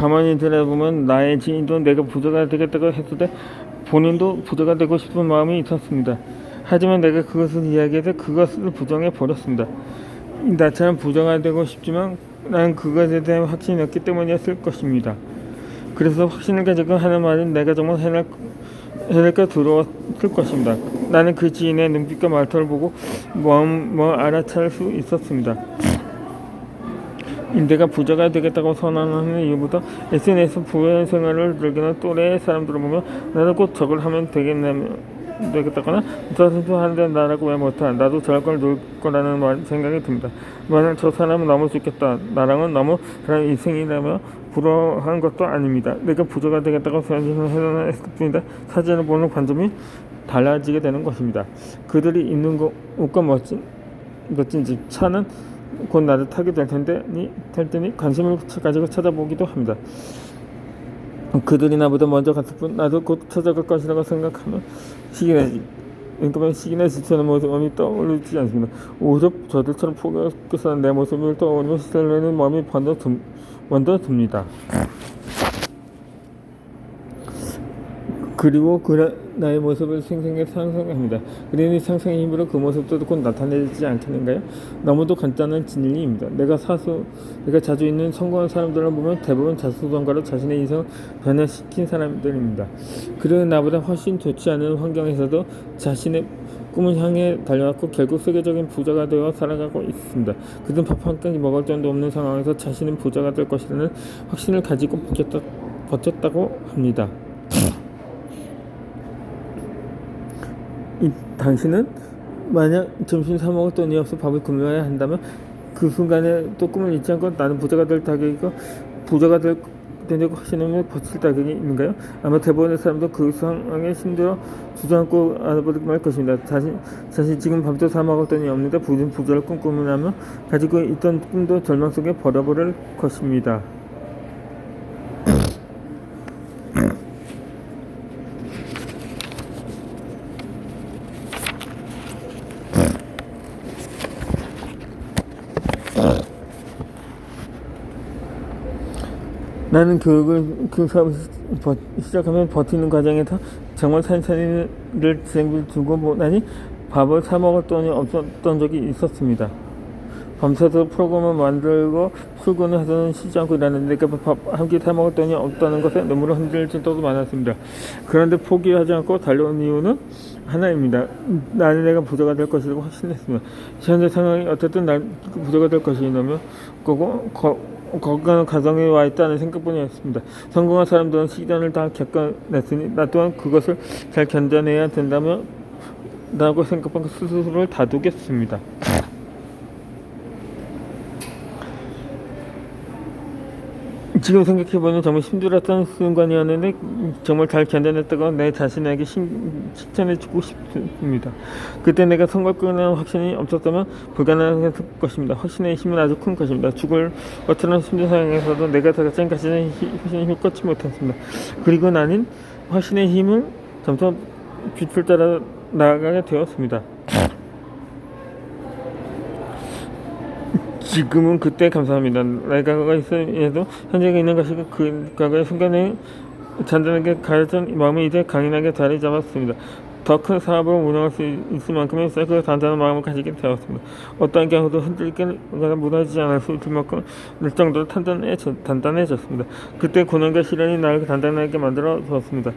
가만히 들여다보면 나의 지인도 내가 부자가 되겠다고 했을 때 본인도 부자가 되고 싶은 마음이 있었습니다. 하지만 내가 그것을 이야기해서 그것을 부정해 버렸습니다. 나처럼 부자가 되고 싶지만 나는 그것에 대한 확신이 없기 때문이었을 것입니다. 그래서 확신을 가지고 하는 말은 내가 정말 해낼, 해낼까 두려웠을 것입니다. 나는 그 지인의 눈빛과 말투를 보고 뭐, 뭐 알아차릴 수 있었습니다. 인대가 부자가 되겠다고 선언하는 이유보다 SNS 부의 생활을 즐기는 또래의 사람들을 보면 나도 꼭 저걸 하면 되겠냐며 되겠다거나 저 선수 하는데 나라고 왜 못하 나도 저럴 걸 누릴 거라는 말, 생각이 듭니다. 만약 저 사람은 너무 좋겠다 나랑은 너무 다른 인생이라며 부러워한 것도 아닙니다. 내가 부자가 되겠다고 생각을 했을 뿐인데 사진을 보는 관점이 달라지게 되는 것입니다. 그들이 입는 거, 옷과 멋진 멋진 집 차는 곧 나를 타게 될 텐데 니, 될 테니 관심을 가지고 찾아보기도 합니다. 그들이 나보다 먼저 갔을 뿐 나도 곧 찾아갈 것이라고 생각하면 시기내지 그러니까 시기내 지치는 모습이 떠오르지 않습니다. 오히려 저들처럼 사는 내 모습을 떠올리며 시달리는 마음이 번더, 듭, 먼저 듭니다. 그리고 그 나의 모습을 생생하게 상상합니다. 그러니 상상의 힘으로 그 모습도 곧 나타내지 않겠는가요? 너무도 간단한 진리입니다. 내가 사수, 내가 자주 있는 성공한 사람들을 보면 대부분 자수성가로 자신의 인생을 변화시킨 사람들입니다. 그리고 나보다 훨씬 좋지 않은 환경에서도 자신의 꿈을 향해 달려왔고 결국 세계적인 부자가 되어 살아가고 있습니다. 그들은 밥 한 끼 먹을 돈도 없는 상황에서 자신은 부자가 될 것이라는 확신을 가지고 버텼다, 버텼다고 합니다. 이, 당신은 만약 점심 사 먹을 돈이 없어 밥을 굶어야 한다면 그 순간에 또 꿈을 잊지 않고 나는 부자가 될 자격이고 부자가 될 되려고 하시는 버틸 자격이 있는가요? 아마 대부분의 사람도 그 상황에 힘들어 주저앉고 알아보게 말 것입니다. 자신, 사실 지금 밥도 사 돈이 없는데 부진 부자를 꿈꾸면하며 가지고 있던 꿈도 절망 속에 버려버릴 것입니다. 나는 교육을 그 사업을 버- 시작하면 버티는 과정에 서 정말 산산이를 생길 두고 보다니 밥을 사 먹을 돈이 없었던 적이 있었습니다. 밤새서 프로그램을 만들고 출근을 해서는 쉬지 않고 일하는데 밥한 끼사 돈이 없다는 것에 눈물을 흔들 때도 많았습니다. 그런데 포기하지 않고 달려온 이유는 하나입니다. 나는 내가 부자가 될 것이라고 확신했습니다. 현재 상황이 어쨌든 날 부자가 될 것이라면 거고 거, 건강한 가정에 와 있다는 생각뿐이었습니다. 성공한 사람들은 시련을 다 겪어냈으니 나 또한 그것을 잘 견뎌내야 된다며 라고 생각하고 스스로를 다독였습니다. 지금 생각해보면 정말 힘들었던 순간이었는데 정말 잘 견뎌냈다고 내 자신에게 신, 칭찬해주고 싶습니다. 그때 내가 성공할 거라는 확신이 없었다면 불가능했을 것입니다. 확신의 힘은 아주 큰 것입니다. 죽을 것처럼 힘든 상황에서도 내가 가진 확신의 힘을 꺾지 못했습니다. 그리고 나는 확신의 힘을 점점 빛을 따라 나아가게 되었습니다. 지금은 그때 감사합니다. 나이가 있어도 현재가 있는 것이 그 과거의 순간에 잔잔하게 가졌던 마음이 이제 강인하게 자리 잡았습니다. 더 큰 사업을 운영할 수 있을 만큼의 셀프 단단한 마음을 가지게 되었습니다. 어떠한 경우도 흔들거나 무너지지 않을 수 있을 만큼 늘 정도로 단단해져, 단단해졌습니다. 그때 고난과 시련이 나를 단단하게 만들어 주었습니다.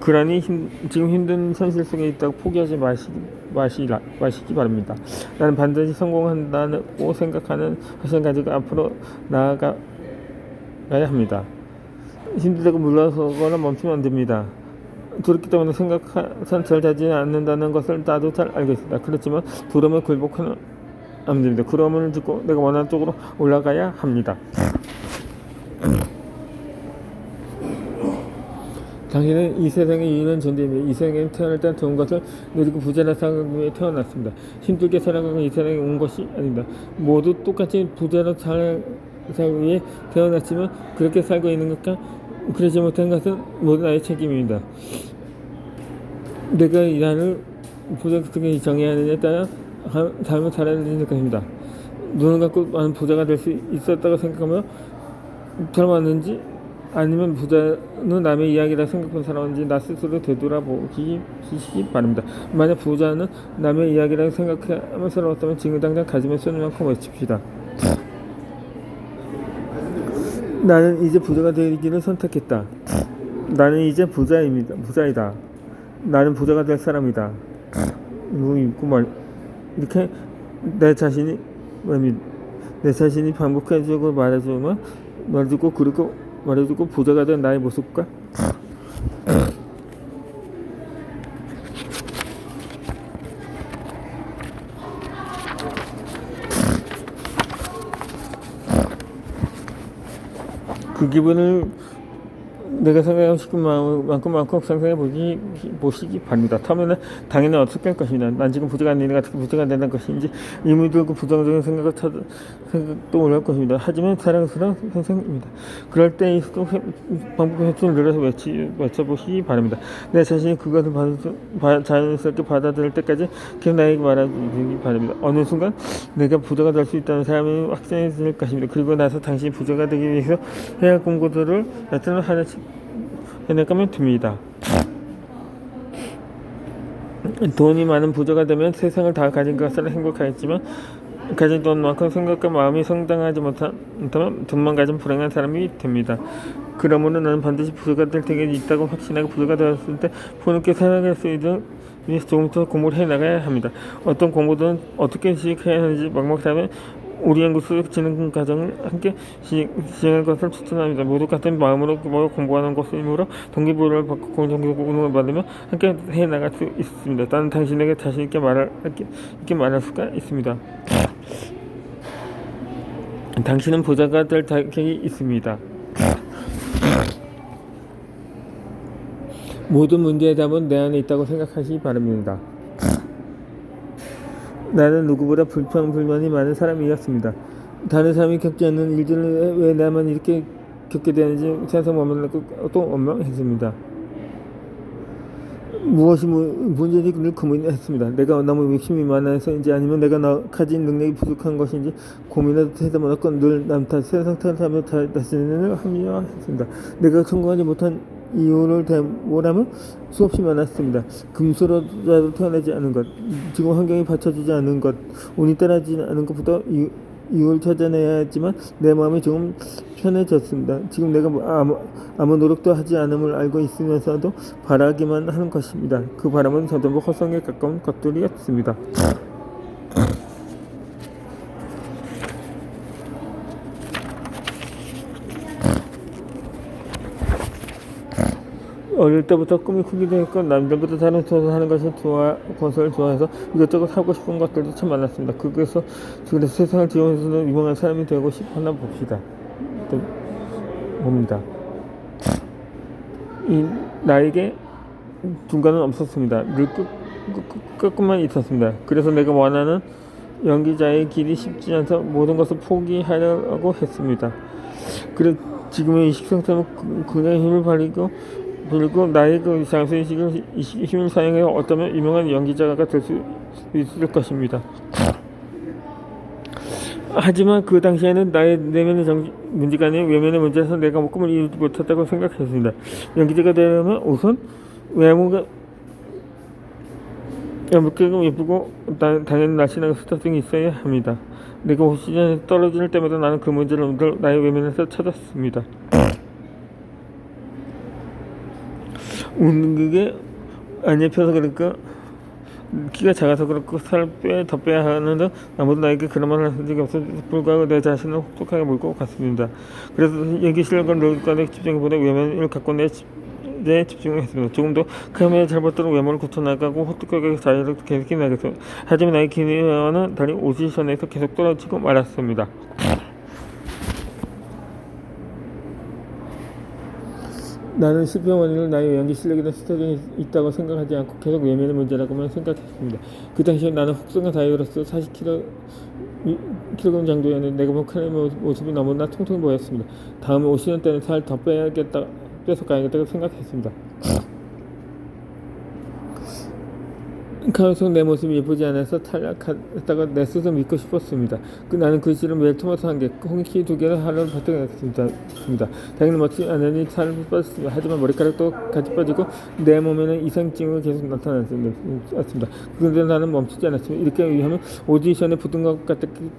그러니 힘, 지금 힘든 현실 속에 있다고 포기하지 마시, 마시라, 마시기 바랍니다. 나는 반드시 성공한다고 생각하는 확신 가지고 앞으로 나아가야 합니다. 힘들다고 물러서거나 멈추면 안 됩니다. 두렵기 때문에 생각한 잘 되지 않는다는 것을 나도 잘 알겠습니다. 그렇지만 두려움을 굴복하면 안 됩니다. 두려움을 짓고 내가 원하는 쪽으로 올라가야 합니다. 당신은 이 세상의 유일한 존재입니다. 이 세상에 태어날 때 좋은 것을 누리고 살아가기 위해 태어났습니다. 힘들게 살아가고 이 세상에 온 것이 아닙니다. 모두 똑같이 부자로 살아가기 위해 태어났지만 그렇게 살고 있는 것과 그러지 못한 것은 모두 나의 책임입니다. 내가 이 나를 부자 어떻게 정해야 하느냐에 따라 하- 삶을 살아야 되는 것입니다. 눈을 감고 많은 부자가 될 수 있었다고 생각하며 닮았는지 아니면 부자는 남의 이야기라 생각한 사람인지 나 스스로 되돌아보기 시기 바랍니다. 만약 부자는 남의 이야기라 생각하며 살아왔다면 지금 당장 가지면 쓰는 만큼 외칩시다. 나는 이제 부자가 되기를 선택했다. 나는 이제 부자입니다. 부자이다. 나는 부자가 될 사람이다. 이거 읽고 말 이렇게 내 자신이. 내 자신이 반복해주고 말해주면 말해주고 그리고 말해주고 부자가 된 나의 모습과? 그 기분을 내가 싶은 마음만큼 만큼 상상해 보기 보시기 바랍니다. 처음에는 당연히 어떻게 할 것이냐. 난 지금 부자가 아닌 내가 어떻게 부자가 된다는 것인지 의미 들고 부정적인 생각을 찾 생각도 올라올 것입니다. 하지만 사랑스러운 선생입니다. 그럴 때 이또 반복 회춘을 늘어서 외치 외쳐보시기 바랍니다. 내 자신이 그것을 받아, 자연스럽게 받아들일 때까지 계속 나에게 말해주기 바랍니다. 어느 순간 내가 부자가 될 수 있다는 사람이 확신해질 것입니다. 그리고 나서 당신이 부자가 되기 위해서 해야 할 공부들을 나타나 하나씩 해내가면 됩니다. 돈이 많은 부자가 되면 세상을 다 가진 것을 행복하겠지만 가진 돈만큼 생각과 마음이 성장하지 못하면 돈만 가진 불행한 사람이 됩니다. 그러므로 나는 반드시 부자가 될 때가 있다고 확신하고 부자가 되었을 때 본인께 살아갈 수 있는 위해서 조금 더 공부를 해나가야 합니다. 어떤 공부든 어떻게 시작해야 하는지 막막하면 우리 연구소 진행 과정을 함께 시- 진행할 것을 추천합니다. 모두 같은 마음으로 공부하는 것이므로 동기부여를 받고 공동기부 운동을 받으며 함께 해 나갈 수 있습니다. 나는 당신에게 자신 있게 말할 있게 말할 수가 있습니다. 당신은 부자가 될 자격이 있습니다. 모든 문제의 답은 내 안에 있다고 생각하시기 바랍니다. 나는 누구보다 불평 불만이 많은 사람이었습니다. 다른 사람이 겪지 않는 일들을 왜 나만 이렇게 겪게 되는지 세상 머물렀고 또 원망했습니다. 무엇이 무- 문제인지 늘 고민했습니다. 내가 너무 욕심이 많아서인지 아니면 내가 나, 가진 능력이 부족한 것인지 고민해도 대답은 없고 늘남 탓, 세상 탓하며 자- 자신을 합리화했습니다. 내가 성공하지 못한 이유를 대보라면 수없이 많았습니다. 금수로라도 태어나지 않은 것, 지금 환경이 받쳐주지 않은 것, 운이 따라지 않은 이유, 이유를 찾아내야 했지만 내 마음이 조금 편해졌습니다. 지금 내가 뭐 아무, 아무 노력도 하지 않음을 알고 있으면서도 바라기만 하는 것입니다. 그 바람은 전부 허성에 가까운 것들이었습니다. 어릴 때부터 꿈이 크기도 했고 남들보다 다른 것을 하는 것을 좋아 것을 좋아해서 이것저것 하고 싶은 것들도 참 많았습니다. 그래서 그래서 세상을 지원해서는 유명한 사람이 되고 싶었나 봅시다. 또 봅니다. 이 나에게 중간은 없었습니다. 늘 끝, 끝, 끝, 끝만 있었습니다. 그래서 내가 원하는 연기자의 길이 쉽지 않아서 모든 것을 포기하려고 했습니다. 그래 지금의 이 그- 그냥 힘을 발휘고 그리고 나의 그 장수의식을 이 시- 힘을 사용해 어쩌면 유명한 연기자가 될 수 있을 것입니다. 하지만 그 당시에는 나의 내면의 정, 문제가 아닌 외면의 문제에서 내가 뭐 꿈을 이루지 못했다고 생각했습니다. 연기자가 되려면 우선 외모가 예쁘고 예쁘고 나- 당연히 날씬하고 스타성이 있어야 합니다. 내가 오시전에 떨어질 때마다 나는 그 문제를 늘 나의 외면에서 찾았습니다. 웃는 게안 입혀서 그럴까 키가 작아서 그렇고 살 빼 더 빼야 하는데 아무도 나에게 그런 말을 한 적이 없어 불구하고 내 자신을 혹독하게 물고 갔습니다. 그래서 연기 실력을 늘까지 집중보다 외면을 갖고 내, 집- 내 집중을 했습니다. 조금 더 카메라 잘못된 외모를 고쳐나가고 혹독하게 자유를 계속 나겠습니다. 하지만 나의 기회와는 달리 오디션에서 계속 떨어지고 말았습니다. 나는 실패 원인을 나의 연기 실력이나 스타일이 있다고 생각하지 않고 계속 외면의 문제라고만 생각했습니다. 그 당시에 나는 혹성한 다이어로서 40kg 킬로그램 정도였는데 내가 본 칼의 모습이 너무나 통통해 보였습니다. 다음에 오시는 때는 살 더 빼야겠다, 빼서 가야겠다고 생각했습니다. 가만속 내 모습이 예쁘지 않아서 탈락했다가 내 스스로 믿고 싶었습니다. 그 나는 그 시를 매일 토마토 한 개, 홍키 두 개를 하루 발등했습니다. 당연히 멋지 않으니 살을 빠졌습니다. 하지만 머리카락도 같이 빠지고 내 몸에는 이상증이 계속 나타났습니다. 그런데 나는 멈추지 않았습니다. 이렇게 위하면 오디션에 붙은 것 같았기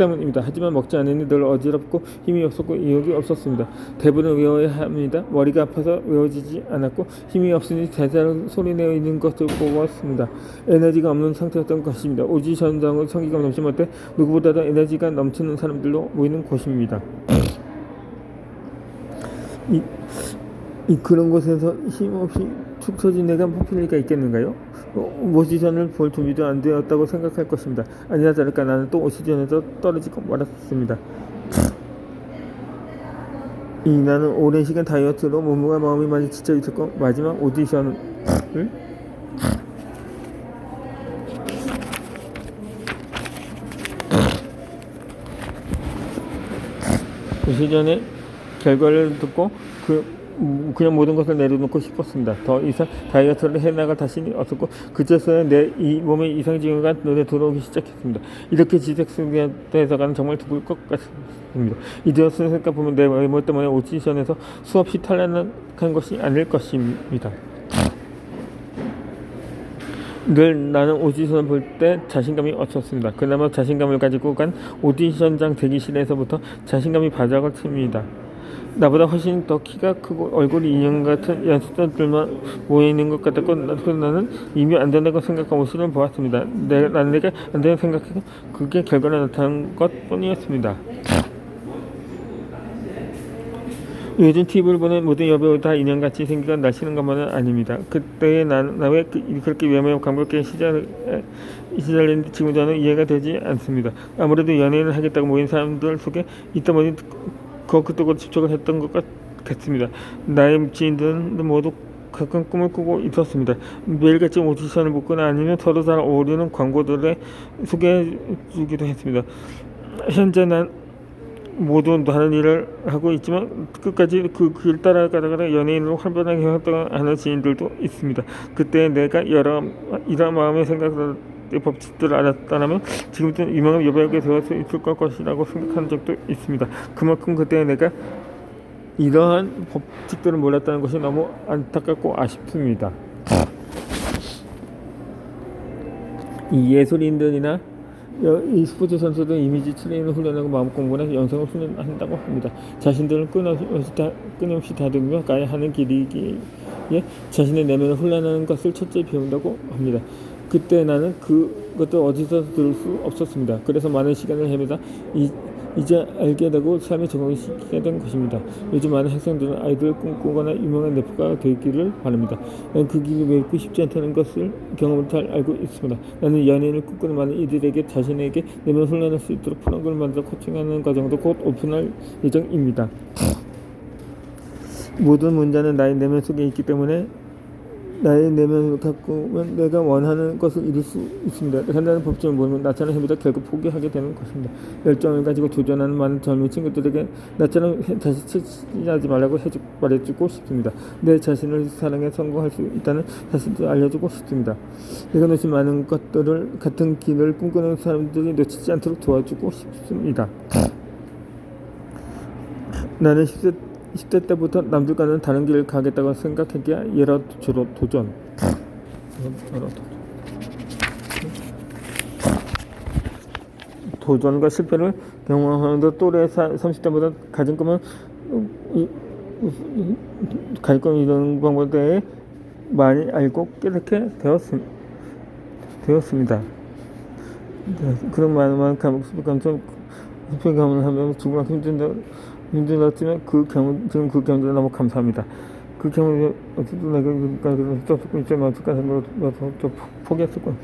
때문입니다. 하지만 먹지 않으니 늘 어지럽고 힘이 없었고 의욕이 없었습니다. 대부분 외워야 합니다. 머리가 아파서 외워지지 않았고 힘이 없으니 대사로 소리내어 있는 것을 보았습니다. 에너지가 없는 상태였던 것입니다. 오디션장은 성기가 넘치면 때 누구보다도 에너지가 넘치는 사람들로 모이는 곳입니다. 이, 이 그런 곳에서 힘없이 축 처진 내가 뽑힐 리가 있겠는가요? 어, 오디션을 볼 준비도 안 되었다고 생각할 것입니다. 아니나 다를까 나는 또 오디션에서 떨어지고 말았습니다. 이 나는 오랜 시간 다이어트로 몸과 마음이 많이 지쳐 있었고 마지막 오디션을 오디션의 결과를 듣고 그 음, 그냥 모든 것을 내려놓고 싶었습니다. 더 이상 다이어트를 해나갈 자신이 없었고 그제서야 내 이 몸의 이상 징후가 눈에 들어오기 시작했습니다. 이렇게 지색승에서가는 정말 죽을 것 같습니다. 이제서 생각 보면 내 외모 때문에 오디션에서 수없이 탈락한 것이 아닐 것입니다. 늘 나는 오디션을 볼 때 자신감이 없었습니다. 그나마 자신감을 가지고 간 오디션장 대기실에서부터 자신감이 바닥을 칩니다. 나보다 훨씬 더 키가 크고 얼굴이 인형 같은 연습생들만 모여있는 것 같았고 나는 이미 안 된다고 생각한 모습을 보았습니다. 내, 나는 내게 안 된다고 생각해서 그게 결과로 나타난 것 뿐이었습니다. 요즘 TV를 보는 모든 여배우 다 인형같이 생기고 날씬한 것만은 아닙니다. 그때의 나는 왜 그렇게 외모에 감격에 시절, 시절했는지 지금 저는 이해가 되지 않습니다. 아무래도 연예인을 하겠다고 모인 사람들 속에 있다 보니 그 그쪽으로 집중을 했던 것 같습니다. 나의 지인들은 모두 각각 꿈을 꾸고 있었습니다. 매일같이 오디션을 붙거나 아니면 서로 잘 어울리는 광고들에 소개해 주기도 했습니다. 현재 난 모두 다른 일을 하고 있지만 끝까지 그 길 따라가다가 연예인으로 활발하게 활동하는 지인들도 있습니다. 그때 내가 여러 이런 마음의 생각을 법칙들을 알았다면 지금쯤 유명한 여배우가 되어 서 있을 것이라고 생각한 적도 있습니다. 그만큼 그때 내가 이러한 법칙들을 몰랐다는 것이 너무 안타깝고 아쉽습니다. 이 예술인들이나 이 스포츠 선수들 이미지 트레이닝 훈련하고 마음 공부나 영성을 훈련한다고 합니다. 자신들은 끊임없이, 다, 끊임없이 다듬며 가야 하는 길이기에 자신의 내면을 훈련하는 것을 첫째 배운다고 합니다. 그때 나는 그것도 어디서 들을 수 없었습니다. 그래서 많은 시간을 헤매다 이, 이제 알게 되고 삶에 적응시키게 된 것입니다. 요즘 많은 학생들은 아이들을 꿈꾸거나 유명한 래퍼가 되기를 바랍니다. 나는 그 길이 맺고 싶지 않다는 것을 경험을 잘 알고 있습니다. 나는 연예인을 꿈꾸는 많은 이들에게 자신에게 내면 훈련할 수 있도록 프로그램을 만들어 코칭하는 과정도 곧 오픈할 예정입니다. 모든 문제는 나의 내면 속에 있기 때문에 나의 내면을 갖고면 내가 원하는 것을 이룰 수 있습니다. 간단한 법칙을 모르면 나처럼 해보다 결국 포기하게 되는 것입니다. 열정을 가지고 도전하는 많은 젊은 친구들에게 나처럼 다시 치하지 말라고 해주, 말해주고 싶습니다. 내 자신을 사랑에 성공할 수 있다는 사실을 알려주고 싶습니다. 내가 놓친 많은 것들을 같은 길을 꿈꾸는 사람들이 놓치지 않도록 도와주고 싶습니다. 나는 10세 10대 때부터 남들과는 다른 길을 가겠다고 생각했기에 여러 주로 도전. 도전과 실패를 경험하면서 또래 30대보다 가진 꿈은 갈꿈 이런 방법에 대해 많이 알고 깨닫게 되었습, 되었습니다. 네, 그런 많은 감옥, 감정, 수평 감을 하면 죽으면 힘든다. 힘들었지만 그 경험 지금 그 경험들 너무 감사합니다. 그 경험이 어쨌든 내가 그러니까 조금 있지만 어떡하 생각을 포기했었고